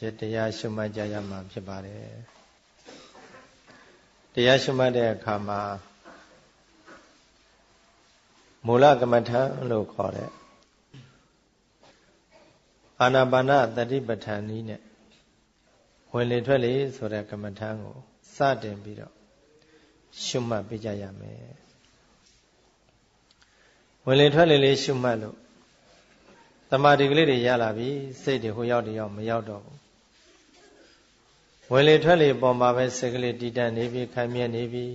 ရတရားရှုမှတ်ကြရမှာဖြစ်ပါတယ်တရားရှုမှတ်တဲ့အခါမှာမူလကမ္မထံလို့ခေါ်တဲ့အာနာပါနတတိပဋ္ဌာန်ဤနဲ့ဝင်လေထွက်လေဆိုတဲ့ကမ္မထံကိုစတင်ပြီးတော့ရှုမှတ်ပြကြရမယ်ဝင်လေထွက်လေလေးရှုမှတ်လို့ တမာဒီကလေးတွေရလာပြီစိတ်တွေဟိုရောက်တရောက်မရောက်တော့ဘူးဝင်လေထွက်လေပေါ်မှာပဲစိတ်ကလေးတည်တံ့နေပြီခိုင်မြဲနေပြီ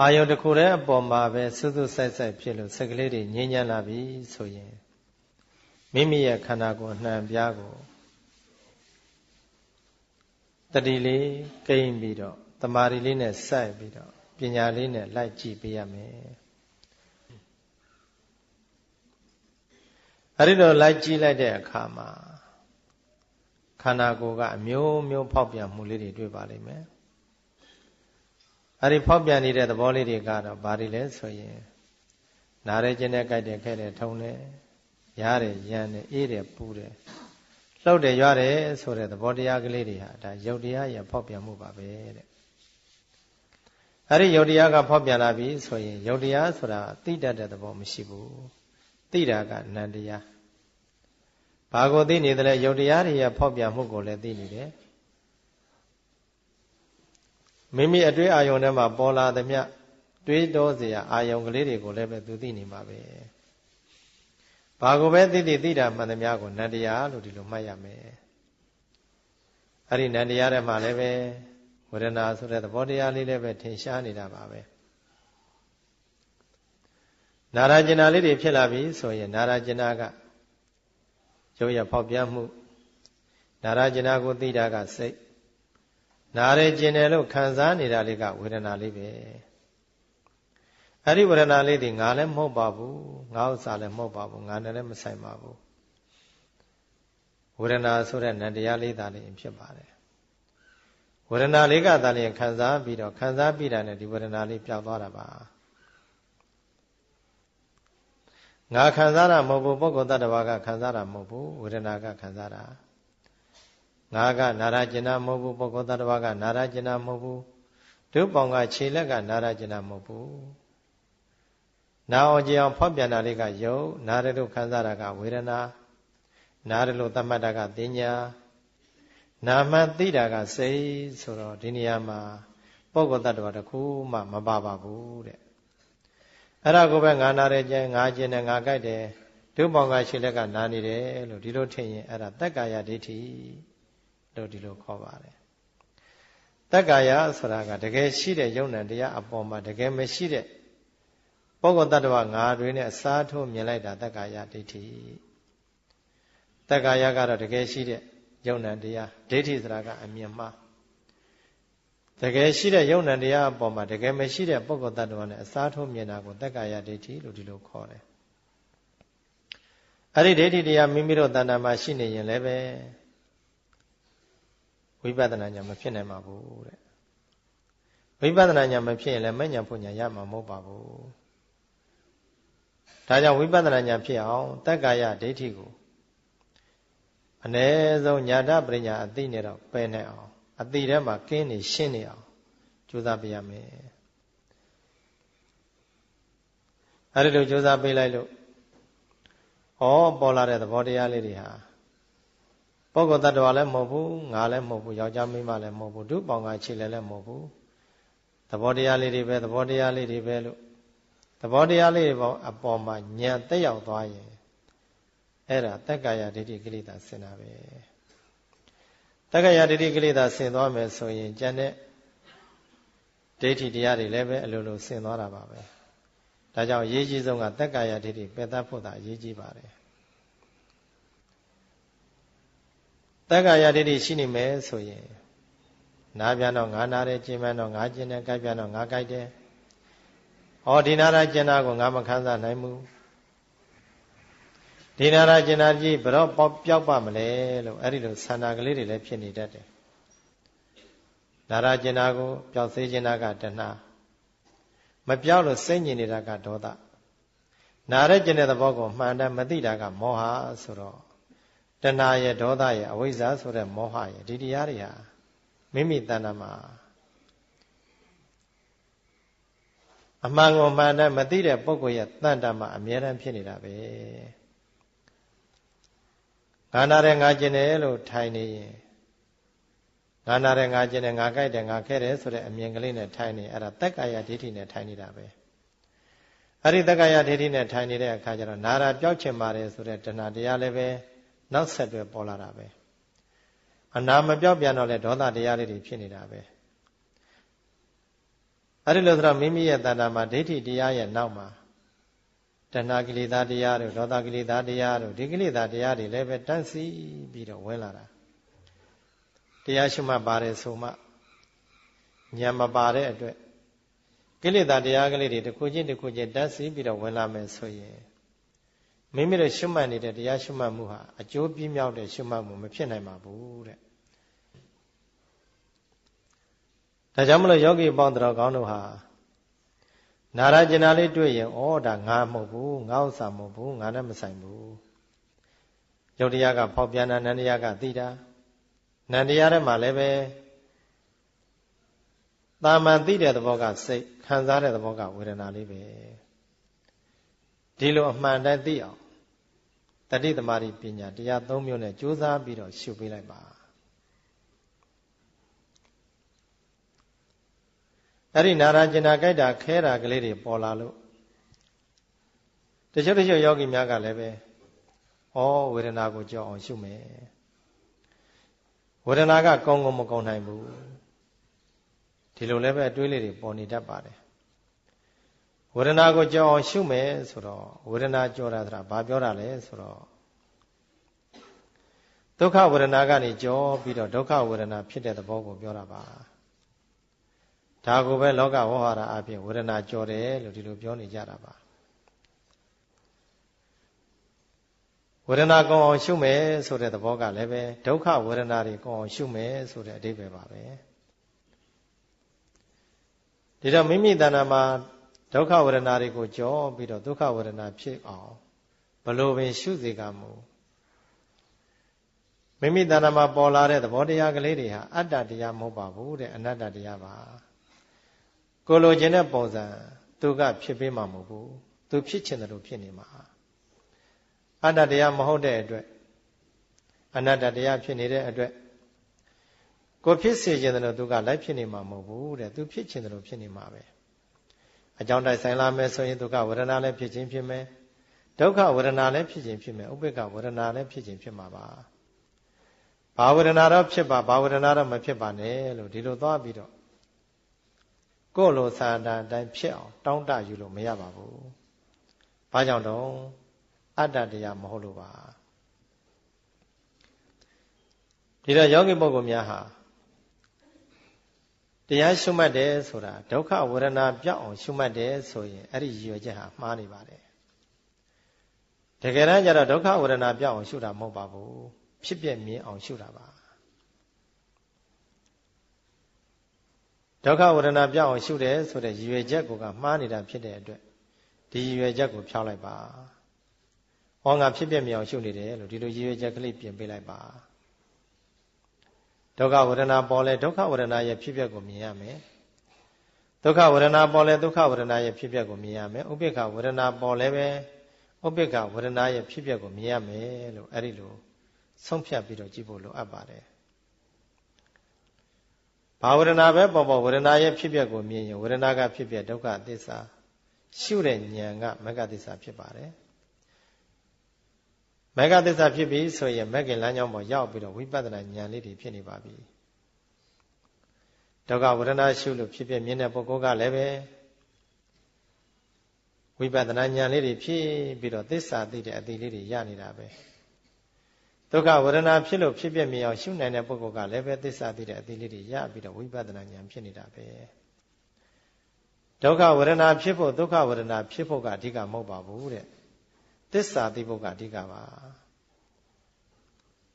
အာယုံတစ်ခုတည်းအပေါ်မှာပဲစွတ်စွတ်ဆိုင်ဆိုင်ဖြစ်လို့စိတ်ကလေးတွေငြိမ်းချမ်းလာပြီဆိုရင်မိမိရဲ့ခန္ဓာကိုယ်နှံပြားကိုတတိလေးကိမ့်ပြီးတော့တမာရီလေးနဲ့စိုက်ပြီးတော့ပညာလေးနဲ့လိုက်ကြည့်ပေးရမယ် အဲ့ဒီတော့လိုက်ကြည့်လိုက်တဲ့အခါမှာခန္ဓာကိုယ်ကအမျိုးမျိုးဖောက်ပြန်မှုလေးတွေတွေ့ပါလိမ့်မယ်အဲ့ဒီဖောက်ပြန်နေတဲ့သဘောလေးတွေကတော့ဘာတွေလဲဆိုရင်နားရဲခြင်းနဲ့ကြိုက်တယ်ခဲ့တယ်ထုံတယ်ရားတယ်ရမ်းတယ်အေးတယ်ပူတယ်လှုပ်တယ်ရွတယ်ဆိုတဲ့သဘောတရားကလေးတွေဟာဒါယုတ်တရားရဲ့ဖောက်ပြန်မှုပါပဲတဲ့အဲ့ဒီယုတ်တရားကဖောက်ပြန်လာပြီဆိုရင်ယုတ်တရားဆိုတာသိတတ်တဲ့သဘောမရှိဘူး သိတာကနန္တရားဘာကိုသိနေတယ်လဲယုတ်တရားတွေရဲ့ဖောက်ပြန်မှုကိုလည်းသိနေတယ်မိမိအတွေ့အာယုံထဲမှာပေါ်လာသမျှတွေးတောစရာအာယုံကလေးတွေကိုလည်းပဲသူသိနေမှာပဲဘာကိုပဲသိသိသိတာမှန်သမျှကိုနန္တရားလို့ဒီလိုမှတ်ရမယ်အဲ့ဒီနန္တရားထဲမှာလည်းပဲဝေဒနာဆိုတဲ့သဘောတရားလေးလည်းပဲထင်ရှားနေတာပါပဲ နာရကျင်နာလေးတွေဖြစ်လာပြီဆိုရင်နာရကျင်နာကရုပ်ရဖောက်ပြန်မှုနာရကျင်နာကိုသိတာကစိတ်နာရကျင်တယ်လို့ခံစားနေတာလေးကဝေဒနာလေးပဲအဲ့ဒီဝေဒနာလေးတွေငါလည်းမဟုတ်ပါဘူးငါဥစ္စာလည်းမဟုတ်ပါဘူးငါနဲ့လည်းမဆိုင်ပါဘူးဝေဒနာဆိုတဲ့နတရားလေးသာလေးဖြစ်ပါတယ်ဝေဒနာလေးကသာလေးခံစားပြီးတော့ခံစားပြီးတာနဲ့ဒီဝေဒနာလေးပျောက်သွားတာပါ ငါခံစားတာမဟုတ်ဘူးပုဂ္ဂိုလ်တ attva ကခံစားတာမဟုတ်ဘူးဝေဒနာကခံစားတာငါကနာရကျင်နာမဟုတ်ဘူးပုဂ္ဂိုလ်တ attva ကနာရကျင်နာမဟုတ်ဘူးဒုပေါင်ကခြေလက်ကနာရကျင်နာမဟုတ်ဘူးနာအောင်ကြအောင်ဖောက်ပြန်တာလေးကယုတ်နာရလို့ခံစားတာကဝေဒနာနာရလို့သတ်မှတ်တာကတင်ညာနာမသိတာကစိတ်ဆိုတော့ဒီနေရာမှာပုဂ္ဂိုလ်တ attva တခုမှမပါပါဘူးတဲ့ အဲ့ဒါကိုပဲငါနာတယ်ကျင်ငါကျင်တယ်ငါကြိုက်တယ်ဒုပေါင်ကခြေလက်ကနာနေတယ်လို့ဒီလိုထင်ရင်အဲ့ဒါတက္ကာယဒိဋ္ဌိလို့ဒီလိုခေါ်ပါတယ်တက္ကာယဆိုတာကတကယ်ရှိတဲ့ယုံ nant တရားအပေါ်မှာတကယ်မရှိတဲ့ပုဂ္ဂိုလ်တ attva ငါတွေနဲ့အစားထိုးမြင်လိုက်တာတက္ကာယဒိဋ္ဌိတက္ကာယကတော့တကယ်ရှိတဲ့ယုံ nant တရားဒိဋ္ဌိဆိုတာကအမြင်မှား တကယ်ရှိတဲ့ယုံ nant တရားအပေါ်မှာတကယ်မရှိတဲ့ပုဂ္ဂိုလ်တ attva နဲ့အစားထိုးမြင်တာကိုတက္ကာယဒိဋ္ဌိလို့ဒီလိုခေါ်တယ်အဲ့ဒီဒိဋ္ဌိတရားမိမိတို့တဏ္ဍာမှာရှိနေရင်လည်းပဲဝိပဿနာဉာဏ်မဖြစ်နိုင်ပါဘူးတဲ့ဝိပဿနာဉာဏ်မဖြစ်ရင်လည်းမဉဏ်ဖွညာရမှာမဟုတ်ပါဘူးဒါကြောင့်ဝိပဿနာဉာဏ်ဖြစ်အောင်တက္ကာယဒိဋ္ဌိကိုအ ਨੇ ဆုံးညာတပရိညာအသိနဲ့တော့ပယ်နိုင်အောင် အတိထဲမှာကင်းနေရှင်းနေအောင်ကြိုးစားပေးရမယ်အဲဒီလိုကြိုးစားပေးလိုက်လို့ဩပေါ်လာတဲ့သဘောတရားလေးတွေဟာပုဂ္ဂိုလ်တ attva လည်းမဟုတ်ဘူးငါလည်းမဟုတ်ဘူးယောက်ျားမိန်းမလည်းမဟုတ်ဘူးဒုပေါင်ကခြေလည်းလည်းမဟုတ်ဘူးသဘောတရားလေးတွေပဲသဘောတရားလေးတွေပဲလို့သဘောတရားလေးတွေပေါ့အပေါ်မှာညံတက်ရောက်သွားရင်အဲ့ဒါတက္ကာယဒိဋ္ဌိကိလေသာဆင်တာပဲ တက္ကရာဒိဋ္ဌိကိလေသာဆင်သွားမယ်ဆိုရင်ကျန်တဲ့ဒိဋ္ဌိတရားတွေလည်းပဲအလိုလိုဆင်သွားတာပါပဲဒါကြောင့်အရေးကြီးဆုံးကတက္ကရာဒိဋ္ဌိပယ်တတ်ဖို့သာအရေးကြီးပါတယ်တက္ကရာဒိဋ္ဌိရှိနေမယ်ဆိုရင်နားပြန်တော့ငါနာတယ်ကျင်ပြန်တော့ငါကျင်တယ်ကြိုက်ပြန်တော့ငါကြိုက်တယ်ဟောဒီနာရကျင်တာကိုငါမခံစားနိုင်ဘူး ဒီနာရကျင်နာကြီးဘရောပေါက်ပြောက်ပါမလဲလို့အဲ့ဒီလိုဆန္ဒကလေးတွေလည်းဖြစ်နေတတ်တယ်နာရကျင်နာကိုပျောက်စေခြင်းနာကတဏှာမပြောက်လို့စိတ်ညစ်နေတာကဒေါသနာရကျင်တဲ့သဘောကိုမှန်တယ်မသိတာကမောဟဆိုတော့တဏှာရဲ့ဒေါသရဲ့အဝိဇ္ဇာဆိုတဲ့မောဟရဲ့ဒီတရားတွေဟာမိမိတဏ္ဍာမှာအမှန်ကိုမှန်တဲ့မသိတဲ့ပုဂ္ဂိုလ်ရဲ့တဏ္ဍာမှာအမြဲတမ်းဖြစ်နေတာပဲ ငါနာတယ်ငါကျင်တယ်လို့ထိုင်နေရင်ငါနာတယ်ငါကျင်တယ်ငါကြိုက်တယ်ငါခဲတယ်ဆိုတဲ့အမြင်ကလေးနဲ့ထိုင်နေအဲ့ဒါတက္ကာယဒိဋ္ဌိနဲ့ထိုင်နေတာပဲအဲ့ဒီတက္ကာယဒိဋ္ဌိနဲ့ထိုင်နေတဲ့အခါကျတော့နာရာပြောက်ချင်ပါတယ်ဆိုတဲ့တဏှာတရားလည်းပဲနောက်ဆက်တွဲပေါ်လာတာပဲအနာမပြောက်ပြန်တော့လေဒေါသတရားလေးတွေဖြစ်နေတာပဲအဲ့ဒီလိုဆိုတော့မိမိရဲ့တဏ္ဍာမှာဒိဋ္ဌိတရားရဲ့နောက်မှာ တဏှာကိလေသာတရားတို့ဒေါသကိလေသာတရားတို့ဒီကိလေသာတရားတွေလည်းပဲတန့်စီပြီးတော့ဝင်လာတာတရားရှိမှပါတယ်ဆိုမှဉာဏ်မပါတဲ့အတွက်ကိလေသာတရားကလေးတွေတစ်ခုချင်းတစ်ခုချင်းတန့်စီပြီးတော့ဝင်လာမယ်ဆိုရင်မိမိတို့ရှုမှတ်နေတဲ့တရားရှုမှတ်မှုဟာအကျိုးပြည့်မြောက်တဲ့ရှုမှတ်မှုမဖြစ်နိုင်ပါဘူးတဲ့ဒါကြောင့်မလို့ယောဂီပေါင်းတော်ကောင်းတို့ဟာ နာရကျင်နာလေးတွေ့ရင်ဩဒါငါမဟုတ်ဘူးငါဥစ္စာမဟုတ်ဘူးငါနဲ့မဆိုင်ဘူးယုတ်တရားကဖောက်ပြန်တာနန္တရားကသိတာနန္တရားထဲမှာလည်းပဲတာမန်သိတဲ့သဘောကစိတ်ခံစားတဲ့သဘောကဝေဒနာလေးပဲဒီလိုအမှန်တည်းသိအောင်တတိသမารိပညာတရား၃မျိုးနဲ့ကြိုးစားပြီးတော့ရှုပေးလိုက်ပါ အဲ့ဒီနာရာကျင်နာကြိုက်တာခဲတာကလေးတွေပေါ်လာလို့တချို့တချို့ယောဂီများကလည်းပဲဩဝေဒနာကိုကြောက်အောင်ရှုမယ်ဝေဒနာကကောင်းကောင်းမကောင်းနိုင်ဘူးဒီလိုလည်းပဲအတွေးလေးတွေပေါ်နေတတ်ပါတယ်ဝေဒနာကိုကြောက်အောင်ရှုမယ်ဆိုတော့ဝေဒနာကြောတာဆိုတာဘာပြောတာလဲဆိုတော့ဒုက္ခဝေဒနာကနေကြောပြီးတော့ဒုက္ခဝေဒနာဖြစ်တဲ့သဘောကိုပြောတာပါ ဒါကိုပဲလောကဝဟရာအပြင်ဝေဒနာကြောတယ်လို့ဒီလိုပြောနေကြတာပါဝေဒနာကောင်းအောင်ရှုမယ်ဆိုတဲ့သဘောကလည်းပဲဒုက္ခဝေဒနာတွေကောင်းအောင်ရှုမယ်ဆိုတဲ့အဓိပ္ပာယ်ပါပဲဒီတော့မိမိတဏ္ဍာမှာဒုက္ခဝေဒနာတွေကိုကြောပြီးတော့ဒုက္ခဝေဒနာဖြစ်အောင်ဘလို့ပင်ရှုစေကမူမိမိတဏ္ဍာမှာပေါ်လာတဲ့သဘောတရားကလေးတွေဟာအတ္တတရားမဟုတ်ပါဘူးတဲ့အနတ္တတရားပါ ကိုလိုချင်တဲ့ပုံစံသူကဖြစ်ပေးမှာမဟုတ်ဘူးသူဖြစ်ချင်တယ်လို့ဖြစ်နေမှာအတ္တတရားမဟုတ်တဲ့အတွက်အနတ္တတရားဖြစ်နေတဲ့အတွက်ကိုဖြစ်စေခြင်းတယ်လို့သူကလိုက်ဖြစ်နေမှာမဟုတ်ဘူးတဲ့သူဖြစ်ခြင်းတယ်လို့ဖြစ်နေမှာပဲအကြောင်းတိုက်ဆိုင်လာမယ်ဆိုရင်ဒုက္ခဝေဒနာလည်းဖြစ်ခြင်းဖြစ်မယ်ဒုက္ခဝေဒနာလည်းဖြစ်ခြင်းဖြစ်မယ်ဥပိ္ပခဝေဒနာလည်းဖြစ်ခြင်းဖြစ်မှာပါဘာဝေဒနာတော့ဖြစ်ပါဘာဝေဒနာတော့မဖြစ်ပါနဲ့လို့ဒီလိုသွားပြီးတော့ ကိုယ်လိုသာတာအတိုင်းဖြစ်အောင်တောင်းတယူလို့မရပါဘူးဘာကြောင့်တော့အတ္တတရားမဟုတ်လို့ပါဒီတော့ယောဂီပုဂ္ဂိုလ်များဟာတရားရှုမှတ်တယ်ဆိုတာဒုက္ခဝေဒနာပြောက်အောင်ရှုမှတ်တယ်ဆိုရင်အဲ့ဒီရည်ရွယ်ချက်ဟာမှားနေပါတယ်တကယ်တမ်းကျတော့ဒုက္ခဝေဒနာပြောက်အောင်ရှုတာမဟုတ်ပါဘူးဖြစ်ပြမြင်အောင်ရှုတာပါ ဒုက္ခဝေဒနာပြောက်အောင်ရှုတယ်ဆိုတဲ့ရည်ရွယ်ချက်ကိုကမှားနေတာဖြစ်တဲ့အတွက်ဒီရည်ရွယ်ချက်ကိုဖျောက်လိုက်ပါဟောငါဖြစ်ပြမြင်အောင်ရှုနေတယ်လို့ဒီလိုရည်ရွယ်ချက်ကလေးပြင်ပေးလိုက်ပါဒုက္ခဝေဒနာပေါ်လဲဒုက္ခဝေဒနာရဲ့ဖြစ်ပျက်ကိုမြင်ရမယ်ဒုက္ခဝေဒနာပေါ်လဲဒုက္ခဝေဒနာရဲ့ဖြစ်ပျက်ကိုမြင်ရမယ်ဥပိ္ပခဝေဒနာပေါ်လဲပဲဥပိ္ပခဝေဒနာရဲ့ဖြစ်ပျက်ကိုမြင်ရမယ်လို့အဲ့ဒီလိုဆုံးဖြတ်ပြီးတော့ကြည့်ဖို့လိုအပ်ပါတယ် ဘာဝေဒနာပဲပေါ်ပေါ်ဝေဒနာရဲ့ဖြစ်ပျက်ကိုမြင်ရင်ဝေဒနာကဖြစ်ပျက်ဒုက္ခသစ္စာရှုတဲ့ဉာဏ်ကမဂ္ဂသစ္စာဖြစ်ပါတယ်မဂ္ဂသစ္စာဖြစ်ပြီဆိုရင်မဂ္ဂင်လမ်းကြောင်းပေါ်ရောက်ပြီးတော့ဝိပဿနာဉာဏ်လေးတွေဖြစ်နေပါပြီဒုက္ခဝေဒနာရှုလို့ဖြစ်ဖြစ်မြင်တဲ့ပုဂ္ဂိုလ်ကလည်းပဲဝိပဿနာဉာဏ်လေးတွေဖြစ်ပြီးတော့သစ္စာသိတဲ့အသိလေးတွေရနေတာပဲ ဒုက္ခဝေဒနာဖြစ်လို့ဖြစ်ပြမြင်အောင်ရှုနိုင်တဲ့ပုဂ္ဂိုလ်ကလည်းပဲသစ္စာသိတဲ့အသိလေးတွေရပြီးတော့ဝိပဿနာဉာဏ်ဖြစ်နေတာပဲဒုက္ခဝေဒနာဖြစ်ဖို့ဒုက္ခဝေဒနာဖြစ်ဖို့ကအဓိကမဟုတ်ပါဘူးတဲ့သစ္စာသိဖို့ကအဓိကပါ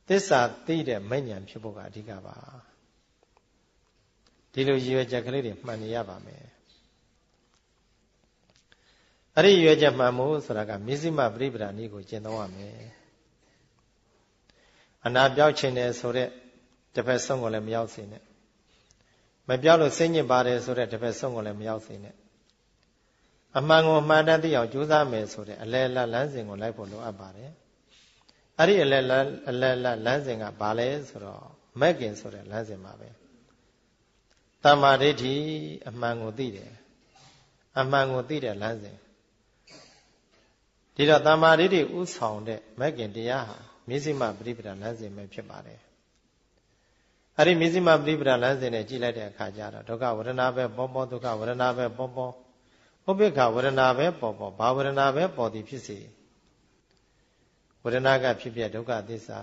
သစ္စာသိတဲ့မဉ္ဇဉ်ဖြစ်ဖို့ကအဓိကပါဒီလိုရည်ရွယ်ချက်ကလေးတွေမှန်နေရပါမယ်အဲ့ဒီရည်ရွယ်ချက်မှန်မှုဆိုတာကမျက်စိမပရိပဒာနည်းကိုကျင့်သုံးရမယ် အနာပြောက်ခြင်းတယ်ဆိုတဲ့တစ်ဖက်ဆုံးကိုလည်းမရောက်စေနဲ့မပြောက်လို့စိတ်ညစ်ပါတယ်ဆိုတဲ့တစ်ဖက်ဆုံးကိုလည်းမရောက်စေနဲ့အမှန်ကိုအမှန်တမ်းသိအောင်ကြိုးစားမယ်ဆိုတဲ့အလဲလလမ်းစဉ်ကိုလိုက်ဖို့လိုအပ်ပါတယ်အဲ့ဒီအလဲလအလဲလလမ်းစဉ်ကဘာလဲဆိုတော့မက်ကင်ဆိုတဲ့လမ်းစဉ်ပါပဲတမ္မာဒိဋ္ဌိအမှန်ကိုသိတယ်အမှန်ကိုသိတဲ့လမ်းစဉ်ဒီတော့တမ္မာဒိဋ္ဌိဥဆောင်တဲ့မက်ကင်တရားဟာ မြစ္စည်းမပရိပဒလမ်းစဉ်ပဲဖြစ်ပါတယ်အဲ့ဒီမြစ္စည်းမပရိပဒလမ်းစဉ်နဲ့ကြည့်လိုက်တဲ့အခါကျတော့ဒုက္ခဝေဒနာပဲပေါ်ပေါ်ဒုက္ခဝေဒနာပဲပေါ်ပေါ်ဥပိ္ပခဝေဒနာပဲပေါ်ပေါ်ဘာဝေဒနာပဲပေါ်သည်ဖြစ်စေဝေဒနာကဖြစ်ပြဒုက္ခသစ္စာ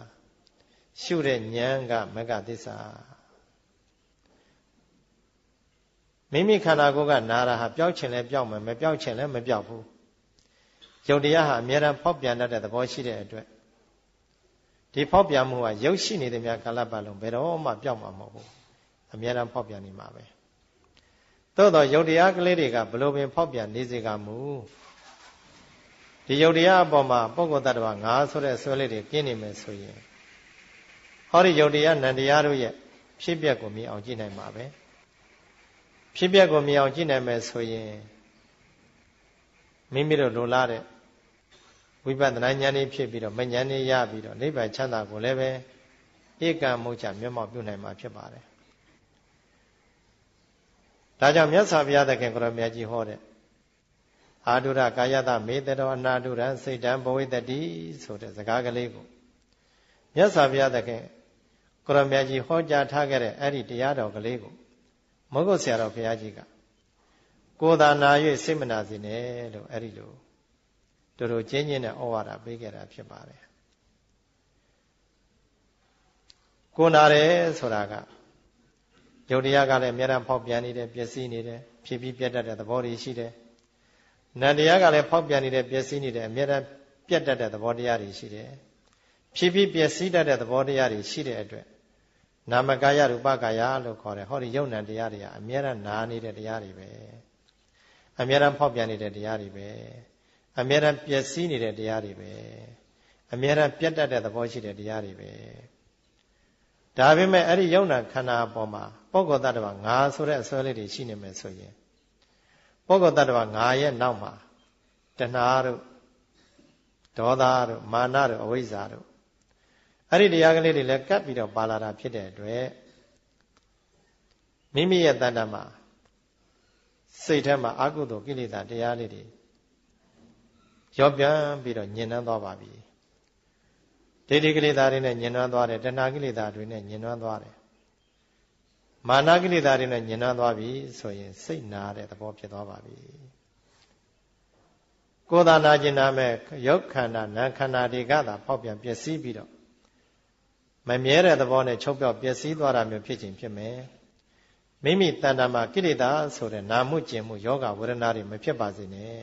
ရှုတဲ့ဉာဏ်ကမကသစ္စာမိမိခန္ဓာကိုယ်ကနာတာဟာပျောက်ချင်လဲပျောက်မယ်မပျောက်ချင်လဲမပျောက်ဘူးယုတ်တရားဟာအမြဲတမ်းဖောက်ပြန်တတ်တဲ့သဘောရှိတဲ့အတွက် ဒီဖောက်ပြန်မှုကရုပ်ရှိနေတဲ့များကာလပတ်လုံးဘယ်တော့မှပျောက်မှာမဟုတ်ဘူးအမြဲတမ်းဖောက်ပြန်နေမှာပဲသို့တော့ယုတ်တရားကလေးတွေကဘလို့ပင်ဖောက်ပြန်နေစေကမူဒီယုတ်တရားအပေါ်မှာပုဂ္ဂိုလ်တ attva ငါဆိုတဲ့ဆွဲလေးတွေကင်းနေမယ်ဆိုရင်ဟောဒီယုတ်တရားနန္တရားတို့ရဲ့ဖြစ်ပျက်ကိုမြင်အောင်ကြည့်နိုင်မှာပဲဖြစ်ပျက်ကိုမြင်အောင်ကြည့်နိုင်မယ်ဆိုရင်မိမိတို့လိုလားတဲ့ ဝိပဿနာဉာဏ်လေးဖြစ်ပြီးတော့မဉာဏ်လေးရပြီးတော့နိဗ္ဗာန်ချမ်းသာကိုလည်းပဲဧကံမုတ်ချမျက်မှောက်ပြုနိုင်မှာဖြစ်ပါတယ်ဒါကြောင့်မြတ်စွာဘုရားသခင်ကိုရမြတ်ကြီးဟောတဲ့အာဓုရကာယတမေတ္တောအနာဓုရစိတ်တံဘဝိတ္တိဆိုတဲ့စကားကလေးကိုမြတ်စွာဘုရားသခင်ကိုရမြတ်ကြီးဟောကြားထားခဲ့တဲ့အဲ့ဒီတရားတော်ကလေးကိုမဟုတ်ဆရာတော်ဘုရားကြီးကကိုယ်သာနာ၍စိတ်မနာစေနဲ့လို့အဲ့ဒီလို တို့တို့ကျင်းချင်းနဲ့ဩဝါဒပေးခဲ့တာဖြစ်ပါတယ်ကိုနာတယ်ဆိုတာကယုတ်တရားကလည်းအများအားဖောက်ပြန်နေတယ်ပျက်စီးနေတယ်ဖြစ်ပြီးပြတ်တတ်တဲ့သဘောတွေရှိတယ်နတ်တရားကလည်းဖောက်ပြန်နေတယ်ပျက်စီးနေတယ်အများအားပြတ်တတ်တဲ့သဘောတရားတွေရှိတယ်ဖြစ်ပြီးပျက်စီးတတ်တဲ့သဘောတရားတွေရှိတဲ့အတွက်နာမကာယရူပကာယလို့ခေါ်တယ်ဟောဒီယုံ nant တရားတွေကအများအားနာနေတဲ့တရားတွေပဲအများအားဖောက်ပြန်နေတဲ့တရားတွေပဲ အမြဲတမ်းပျက်စီးနေတဲ့တရားတွေပဲအမြဲတမ်းပြတ်တတ်တဲ့သဘောရှိတဲ့တရားတွေပဲဒါပေမဲ့အဲ့ဒီယုံနာခန္ဓာအပေါ်မှာပုဂ္ဂိုလ်တ attva ငါဆိုတဲ့အစွဲလေးတွေရှိနေမယ်ဆိုရင်ပုဂ္ဂိုလ်တ attva ငါရဲ့နောက်မှာတဏှာတို့ဒေါသတို့မာနတို့အဝိဇ္ဇာတို့အဲ့ဒီတရားကလေးတွေလည်းကပ်ပြီးတော့ပါလာတာဖြစ်တဲ့အတွက်မိမိရဲ့တဏ္ဍာမှာစိတ်ထဲမှာအကုသိုလ်ကိလေသာတရားလေးတွေ ရောပြန်ပြီးတော့ညင်နှမ်းသွားပါပြီဒိဋ္ဌိကိလေသာတွေနဲ့ညင်နှမ်းသွားတယ်တဏှာကိလေသာတွေနဲ့ညင်နှမ်းသွားတယ်မာနကိလေသာတွေနဲ့ညင်နှမ်းသွားပြီဆိုရင်စိတ်နာတဲ့သဘောဖြစ်သွားပါပြီကိုယ်သာနာကျင်နာမဲ့ရုပ်ခန္ဓာနာခန္ဓာတွေကသာပေါက်ပြန်ပျက်စီးပြီးတော့မမြဲတဲ့သဘောနဲ့ချုပ်ပြောက်ပျက်စီးသွားတာမျိုးဖြစ်ခြင်းဖြစ်မယ်မိမိတဏ္ဍာမှာကိလေသာဆိုတဲ့နာမှုကျင်မှုယောဂဝေဒနာတွေမဖြစ်ပါစေနဲ့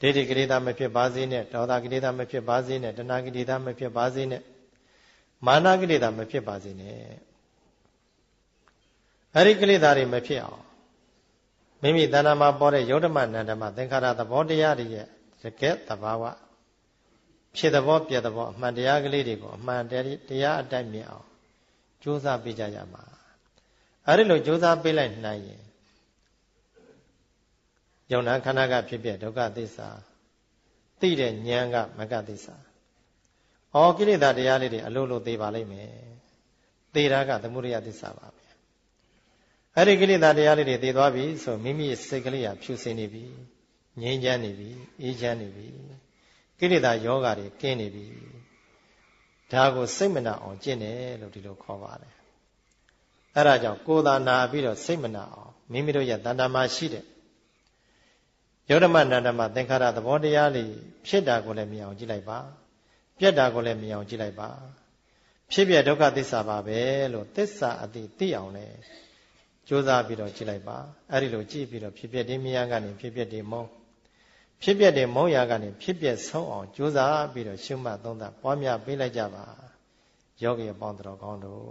ဒိဋ္ဌိကိလေသာမဖြစ်ပါစေနဲ့ဒေါသကိလေသာမဖြစ်ပါစေနဲ့တဏှာကိလေသာမဖြစ်ပါစေနဲ့မာနကိလေသာမဖြစ်ပါစေနဲ့အဲ့ဒီကိလေသာတွေမဖြစ်အောင်မိမိတဏ္ဍာမှာပေါ်တဲ့ယုတ်ဓမ္မနန္ဓမသင်္ခါရသဘောတရားတွေရဲ့တကယ်သဘာဝဖြစ်သဘောပြသဘောအမှန်တရားကလေးတွေကိုအမှန်တရားအတိုင်းမြင်အောင်ကြိုးစားပေးကြရမှာအဲ့ဒီလိုကြိုးစားပေးလိုက်နိုင်ရင် ယုံနာခန္ဓာကဖြစ်ဖြစ်ဒုက္ခသစ္စာသိတဲ့ဉာဏ်ကမကသစ္စာ။ဩကိလေသာတရားလေးတွေအလိုလိုသိပါလိမ့်မယ်။သိတာကသမုဒယသစ္စာပါပဲ။အဲ့ဒီကိလေသာတရားလေးတွေသိသွားပြီဆိုမိမိစိတ်ကလေးကဖြူစင်နေပြီ။ငြိမ်းချမ်းနေပြီ။အေးချမ်းနေပြီ။ကိလေသာယောဂတွေကင်းနေပြီ။ဒါကိုစိတ်မနာအောင်ကျင့်တယ်လို့ဒီလိုခေါ်ပါတယ်။အဲ့ဒါကြောင့်ကိုယ်သာနာပြီးတော့စိတ်မနာအောင်မိမိတို့ရဲ့တဏ္ဍာမှာရှိတဲ့ ယုဒ္ဓမနန္ဒမသင်္ခါရသဘောတရားလေးဖြစ်တာကိုလည်းမြင်အောင်ကြည့်လိုက်ပါပြက်တာကိုလည်းမြင်အောင်ကြည့်လိုက်ပါဖြစ်ပြဒုက္ခသစ္စာပါပဲလို့သစ္စာအတိသိအောင်လဲကြိုးစားပြီးတော့ကြည့်လိုက်ပါအဲ့ဒီလိုကြည့်ပြီးတော့ဖြစ်ပြတဲ့မြင်ကနေဖြစ်ပြတဲ့မုံဖြစ်ပြတဲ့မုံရာကနေဖြစ်ပြဆုံးအောင်ကြိုးစားပြီးတော့ရှုမှတ်သုံးသပ်ပွားများပေးလိုက်ကြပါယောဂီအပေါင်းတော်ကောင်းတို့